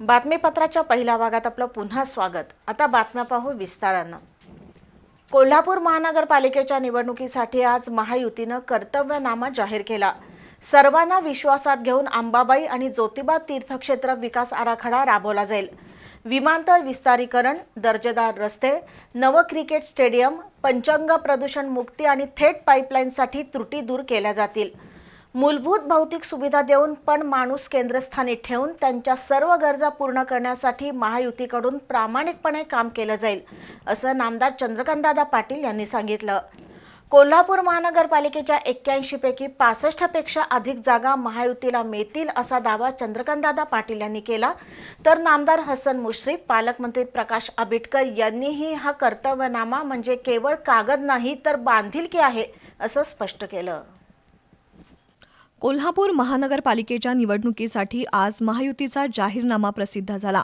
बातमीपत्राच्या पहिल्या भागात आपलं पुन्हा स्वागत. आता बातम्या पाहू विस्तारानं. कोल्हापूर महानगरपालिकेच्या निवडणुकीसाठी आज महायुतीनं कर्तव्यनामा जाहीर केला. सर्वांना विश्वासात घेऊन अंबाबाई आणि ज्योतिबा तीर्थक्षेत्र विकास आराखडा राबवला जाईल. विमानतळ विस्तारीकरण दर्जेदार रस्ते नवं क्रिकेट स्टेडियम पंचंग प्रदूषण मुक्ती आणि थेट पाईपलाईनसाठी त्रुटी दूर केल्या जातील. मूलभूत भौतिक सुविधा देऊन पण माणूस केंद्रस्थानी ठेवून त्यांच्या सर्व गरजा पूर्ण करण्यासाठी महायुतीकडून प्रामाणिकपणे काम केलं जाईल असं नामदार चंद्रकांतदादा पाटील यांनी सांगितलं. कोल्हापूर महानगरपालिकेच्या एक्क्याऐंशीपैकी पासष्टपेक्षा अधिक जागा महायुतीला मिळतील असा दावा चंद्रकांतदादा पाटील यांनी केला. तर नामदार हसन मुश्रीफ पालकमंत्री प्रकाश आंबेडकर यांनीही हा कर्तव्यनामा म्हणजे केवळ कागद नाही तर बांधिलकी आहे असं स्पष्ट केलं. कोल्हापूर महानगरपालिकेच्या निवडणुकीसाठी आज महायुतीचा जाहीरनामा प्रसिद्ध झाला.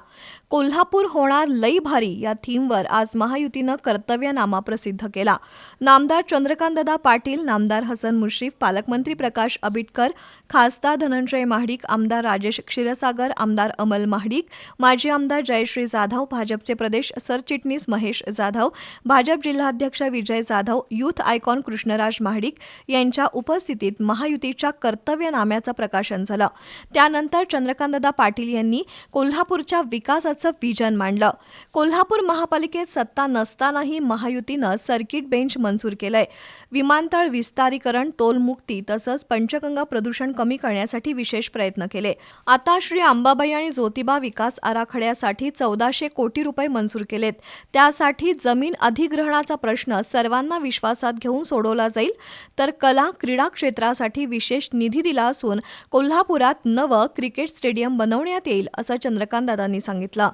कोल्हापूर होणार लई भारी या थीमवर आज महायुतीनं कर्तव्यनामा प्रसिद्ध केला. नामदार चंद्रकांतदादा पाटील नामदार हसन मुश्रीफ पालकमंत्री प्रकाश आबिटकर खासदार धनंजय महाडिक आमदार राजेश क्षीरसागर आमदार अमल महाडिक माजी आमदार जयश्री जाधव भाजपचे प्रदेश सरचिटणीस महेश जाधव भाजप जिल्हाध्यक्ष विजय जाधव युथ आयकॉन कृष्णराज महाडिक यांच्या उपस्थितीत महायुतीच्या कर्तव्यनाम्याचं प्रकाशन झालं. त्यानंतर चंद्रकांतदा पाटील यांनी कोल्हापूरच्या विकासाचं विजन मांडलं. कोल्हापूर महापालिकेत सत्ता नसतानाही महायुतीनं सर्किट बेंच मंजूर केलंय. विमानतळ विस्तारीकरण टोलमुक्ती तसंच पंचगंगा प्रदूषण कमी करण्यासाठी विशेष प्रयत्न केले. आता श्री अंबाबाई आणि ज्योतिबा विकास आराखड्यासाठी चौदाशे कोटी रुपये मंजूर केलेत. त्यासाठी जमीन अधिग्रहणाचा प्रश्न सर्वांना विश्वासात घेऊन सोडवला जाईल. तर कला क्रीडा क्षेत्रासाठी विशेष निधी दिला असून कोल्हापुरात नवं क्रिकेट स्टेडियम बनवण्यात येईल असं चंद्रकांतदादांनी सांगितलं.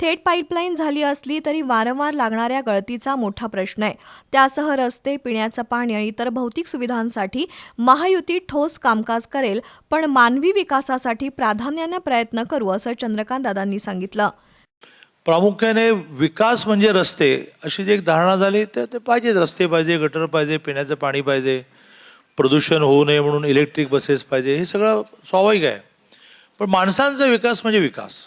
थेट पाईपलाईन झाली असली तरी वारंवार लागणाऱ्या गळतीचा मोठा प्रश्न आहे. त्यासह रस्ते पिण्याचं पाणी आणि इतर भौतिक सुविधांसाठी महायुती ठोस कामकाज करेल पण मानवी विकासासाठी प्राधान्यानं प्रयत्न करू असं चंद्रकांतदादांनी सांगितलं. प्रामुख्याने विकास म्हणजे रस्ते अशी जी एक धारणा झाली तर ते पाहिजेत. रस्ते पाहिजे गटर पाहिजे पिण्याचं पाणी पाहिजे. प्रदूषण होऊ नये म्हणून इलेक्ट्रिक बसेस पाहिजे हे सगळं स्वाभाविक आहे. पण माणसांचा विकास म्हणजे विकास.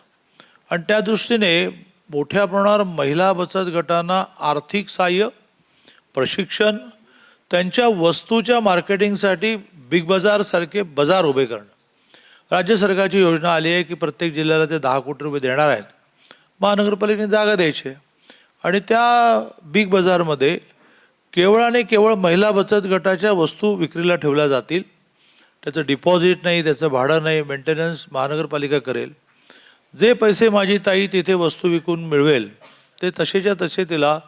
आणि त्या दृष्टीने मोठ्या प्रमाणावर महिला बचत गटांना आर्थिक सहाय्य प्रशिक्षण त्यांच्या वस्तूच्या मार्केटिंगसाठी बिग बाजारसारखे बाजार उभे करणं. राज्य सरकारची योजना आली आहे की प्रत्येक जिल्ह्याला ते दहा कोटी रुपये देणार आहेत. महानगरपालिकेने जागा द्यायची आणि त्या बिग बाजारमध्ये केवळ आणि केवळ महिला बचत गटाच्या वस्तू विक्रीला ठेवल्या जातील. त्याचं डिपॉझिट नाही त्याचं भाडं नाही मेंटेनन्स महानगरपालिका करेल. जे पैसे माझी ताई तिथे वस्तू विकून मिळवेल ते तसेच्या तसे तिला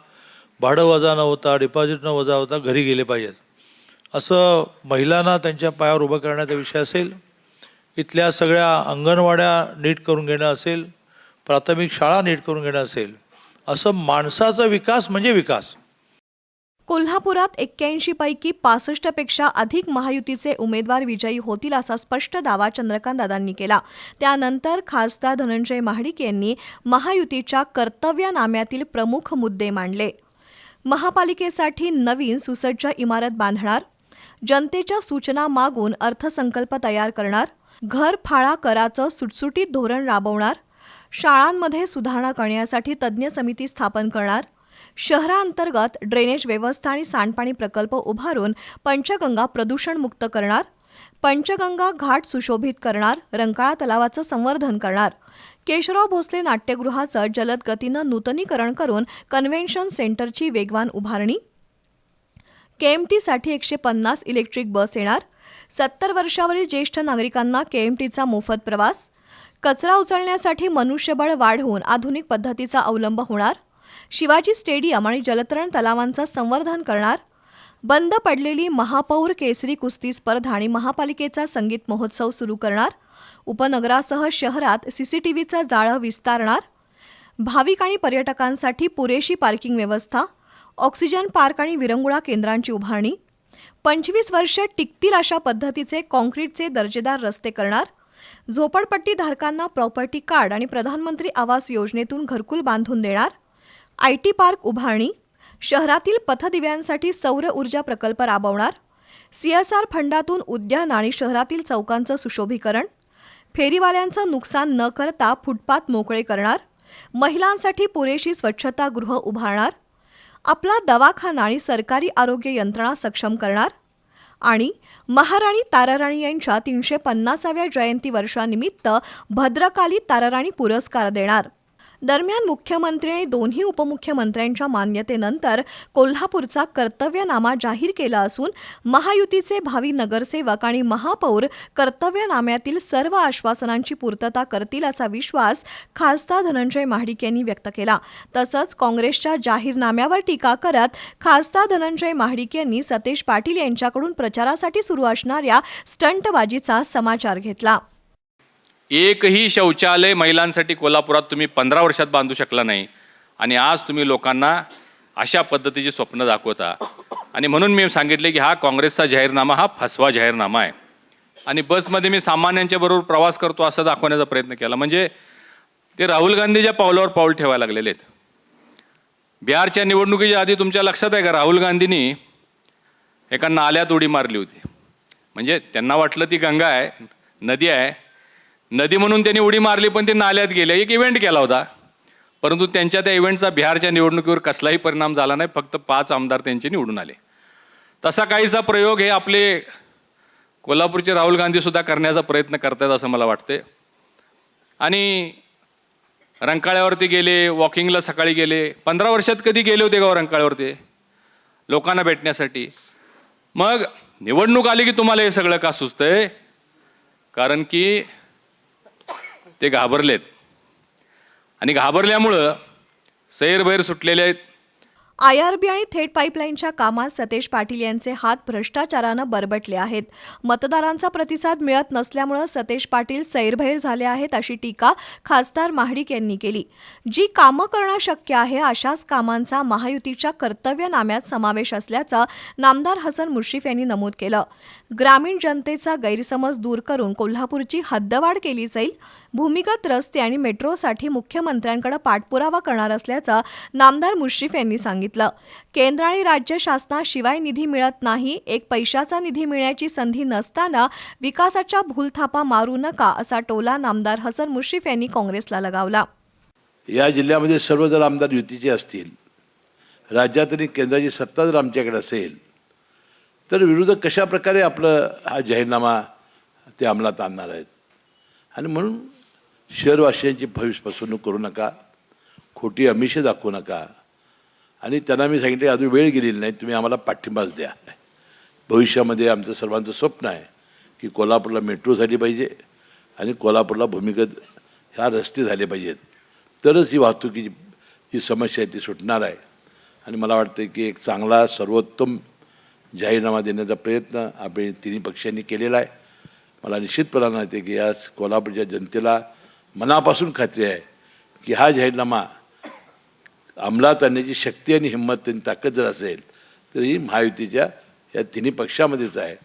भाडं वजा न होता डिपॉझिट न वजा होता घरी गेले पाहिजेत. असं महिलांना त्यांच्या पायावर उभं करण्याचा विषय असेल. इथल्या सगळ्या अंगणवाड्या नीट करून घेणं असेल. प्राथमिक शाळा नीट करून घेणं असेल. असं माणसाचा विकास म्हणजे विकास. कोल्हापुरात एक्क्याऐंशी पैकी पासष्टपेक्षा अधिक महायुतीचे उमेदवार विजयी होतील असा स्पष्ट दावा चंद्रकांतदादांनी केला. त्यानंतर खासदार धनंजय महाडिक यांनी महायुतीच्या कर्तव्यनाम्यातील प्रमुख मुद्दे मांडले. महापालिकेसाठी नवीन सुसज्ज इमारत बांधणार जनतेच्या सूचना मागून अर्थसंकल्प तयार करणार घर फाळा कराचं सुटसुटीत धोरण राबवणार शाळांमध्ये सुधारणा करण्यासाठी तज्ज्ञ समिती स्थापन करणार शहरांतर्गत ड्रेनेज व्यवस्था आणि सांडपाणी प्रकल्प उभारून पंचगंगा प्रदूषणमुक्त करणार पंचगंगा घाट सुशोभित करणार रंकाळा तलावाचं संवर्धन करणार. केशवराव भोसले नाट्यगृहाचं जलद गतीनं नूतनीकरण करून कन्व्हेन्शन सेंटरची वेगवान उभारणी. केएमटीसाठी एकशे पन्नास इलेक्ट्रिक बस येणार. सत्तर वर्षावरील ज्येष्ठ नागरिकांना केएमटीचा मोफत प्रवास. कचरा उचलण्यासाठी मनुष्यबळ वाढवून आधुनिक पद्धतीचा अवलंब होणार. शिवाजी स्टेडियम आणि जलतरण तलावांचं संवर्धन करणार. बंद पडलेली महापौर केसरी कुस्ती स्पर्धा आणि महापालिकेचा संगीत महोत्सव सुरू करणार. उपनगरासह शहरात सीसीटीव्हीचं जाळं विस्तारणार. भाविक आणि पर्यटकांसाठी पुरेशी पार्किंग व्यवस्था ऑक्सिजन पार्क आणि विरंगुळा केंद्रांची उभारणी. पंचवीस वर्ष टिकतील अशा पद्धतीचे कॉन्क्रीटचे दर्जेदार रस्ते करणार. झोपडपट्टी धारकांना प्रॉपर्टी कार्ड आणि प्रधानमंत्री आवास योजनेतून घरकुल बांधून देणार. आय टी पार्क उभारणी शहरातील पथदिव्यांसाठी सौर ऊर्जा प्रकल्प राबवणार सीएसआर फंडातून उद्यान आणि शहरातील चौकांचं सुशोभीकरण फेरीवाल्यांचं नुकसान न करता फुटपाथ मोकळे करणार महिलांसाठी पुरेशी स्वच्छतागृह उभारणार आपला दवाखाना आणि सरकारी आरोग्य यंत्रणा सक्षम करणार आणि महाराणी ताराराणी यांच्या तीनशे पन्नासाव्या जयंती वर्षानिमित्त भद्रकाली ताराराणी पुरस्कार देणार. दरम्यान मुख्यमंत्री आणि दोन्ही उपमुख्यमंत्र्यांच्या मान्यतेनंतर कोल्हापूरचा कर्तव्यनामा जाहीर केला असून महायुतीचे भावी नगरसेवक आणि महापौर कर्तव्यनाम्यातील सर्व आश्वासनांची पूर्तता करतील असा विश्वास खासदार धनंजय महाडिक यांनी व्यक्त केला. तसंच काँग्रेसच्या जाहीरनाम्यावर टीका करत खासदार धनंजय महाडिक यांनी सतेज पाटील यांच्याकडून प्रचारासाठी सुरू असणाऱ्या स्टंटबाजीचा समाचार घेतला. एकही शौचालय महिलांसाठी कोल्हापुरात तुम्ही पंधरा वर्षात बांधू शकला नाही. आणि आज तुम्ही लोकांना अशा पद्धतीची स्वप्न दाखवता. आणि म्हणून मी सांगितले की हा काँग्रेसचा जाहीरनामा हा फसवा जाहीरनामा आहे. आणि बसमध्ये मी सामान्यांच्या बरोबर प्रवास करतो असं दाखवण्याचा प्रयत्न केला. म्हणजे ते राहुल गांधीच्या पावलावर पाऊल ठेवायला लागलेले आहेत. बिहारच्या निवडणुकीच्या आधी तुमच्या लक्षात आहे का? राहुल गांधींनी एका नाल्यात उडी मारली होती. म्हणजे त्यांना वाटलं ती गंगा आहे नदी आहे नदी म्हणून त्यांनी उडी मारली पण ते नाल्यात गेले. एक इव्हेंट केला होता. परंतु त्यांच्या त्या इव्हेंटचा बिहारच्या निवडणुकीवर कसलाही परिणाम झाला नाही. फक्त पाच आमदार त्यांचे निवडून आले. तसा काहीसा प्रयोग हे आपले कोल्हापूरचे राहुल गांधी सुद्धा करण्याचा प्रयत्न करतात असं मला वाटते आणि रंकाळ्यावरती गेले वॉकिंगला सकाळी गेले. पंधरा वर्षात कधी गेले होते का रंकाळ्यावरती? लोकांना भेटण्यासाठी. मग निवडणूक आली की तुम्हाला हे सगळं का सुचतंय? कारण की ते घाबरलेत. आणि घाबरल्यामुळं सैरभैर सुटलेले आहेत. आयआरबी आणि थेट पाईपलाईनच्या कामात सतेज पाटील यांचे हात भ्रष्टाचारानं बरबटले आहेत. मतदारांचा प्रतिसाद मिळत नसल्यामुळं सतेज पाटील सैरभैर झाले आहेत अशी टीका खासदार महाडिक यांनी केली. जी कामं करणं शक्य आहे अशाच कामांचा महायुतीच्या कर्तव्यनाम्यात समावेश असल्याचं नामदार हसन मुश्रीफ यांनी नमूद केलं. ग्रामीण जनतेचा गैरसमज दूर करून कोल्हापूरची हद्दवाढ केली जाईल. भूमिगत रस्ते आणि मेट्रोसाठी मुख्यमंत्र्यांकडे पाठपुरावा करणार असल्याचं नामदार मुश्रीफ यांनी सांगितलं. केंद्र आणि राज्य शासनाशिवाय निधी मिळत नाही. एक पैशाचा निधी मिळण्याची संधी नसताना विकासाच्या भूलथापा मारू नका असा टोला नामदार हसन मुश्रीफ यांनी काँग्रेसला लगावला. या जिल्ह्यामध्ये सर्व जर आमदार युतीचे असतील. राज्यात आणि केंद्राची सत्ता जर आमच्याकडे असेल तर विरोधक कशा प्रकारे आपलं हा जाहीरनामा ते अंमलात आणणार आहेत? आणि म्हणून शहरवासियांची भविष्य फसवणूक करू नका खोटी अमिषे दाखवू नका. आणि त्यांना मी सांगितले अजून वेळ गेलेली नाही तुम्ही आम्हाला पाठिंबाच द्या. भविष्यामध्ये आमचं सर्वांचं स्वप्न आहे की कोल्हापूरला मेट्रो झाली पाहिजे आणि कोल्हापूरला भूमिगत ह्या रस्ते झाले पाहिजेत. तरच ही वाहतुकीची जी समस्या आहे ती सुटणार आहे. आणि मला वाटतं की एक चांगला सर्वोत्तम जाहीरनामा देण्याचा प्रयत्न आपण तिन्ही पक्षांनी केलेला आहे. मला निश्चितपणानं येते की आज कोल्हापूरच्या जनतेला मनापासून खात्री आहे की हा जाहीरनामा अंमलात आणण्याची शक्ती आणि हिंमत आणि ताकद जर असेल तर ही महायुतीच्या या तिन्ही पक्षामध्येच आहे.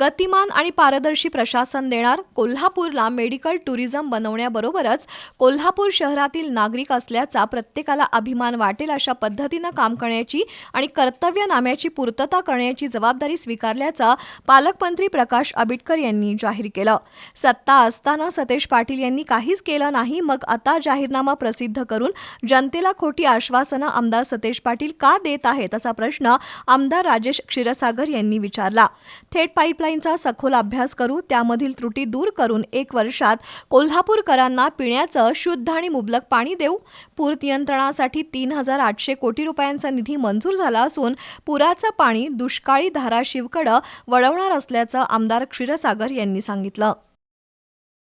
गतिमान आणि पारदर्शी प्रशासन देणार कोल्हापूरला मेडिकल टुरिझम बनवण्याबरोबरच कोल्हापूर शहरातील नागरिक असल्याचा प्रत्येकाला अभिमान वाटेल अशा पद्धतीनं काम करण्याची आणि कर्तव्यनाम्याची पूर्तता करण्याची जबाबदारी स्वीकारल्याचं पालकमंत्री प्रकाश आबिटकर यांनी जाहीर केलं. सत्ता असताना सतेज पाटील यांनी काहीच केलं नाही मग आता जाहीरनामा प्रसिद्ध करून जनतेला खोटी आश्वासनं आमदार सतेज पाटील का देत आहेत असा प्रश्न आमदार राजेश क्षीरसागर यांनी विचारला. थेट पाईपलाईनचा सखोल अभ्यास करू त्यामधील त्रुटी दूर करून एक वर्षात कोल्हापूरकरांना पिण्याचं शुद्ध आणि मुबलक पाणी देऊ. पूर नियंत्रणासाठी तीन हजार आठशे कोटी रुपयांचा निधी मंजूर झाला असून पुराचं पाणी दुष्काळी धाराशिवकडं वळवणार असल्याचं आमदार क्षीरसागर यांनी सांगितलं.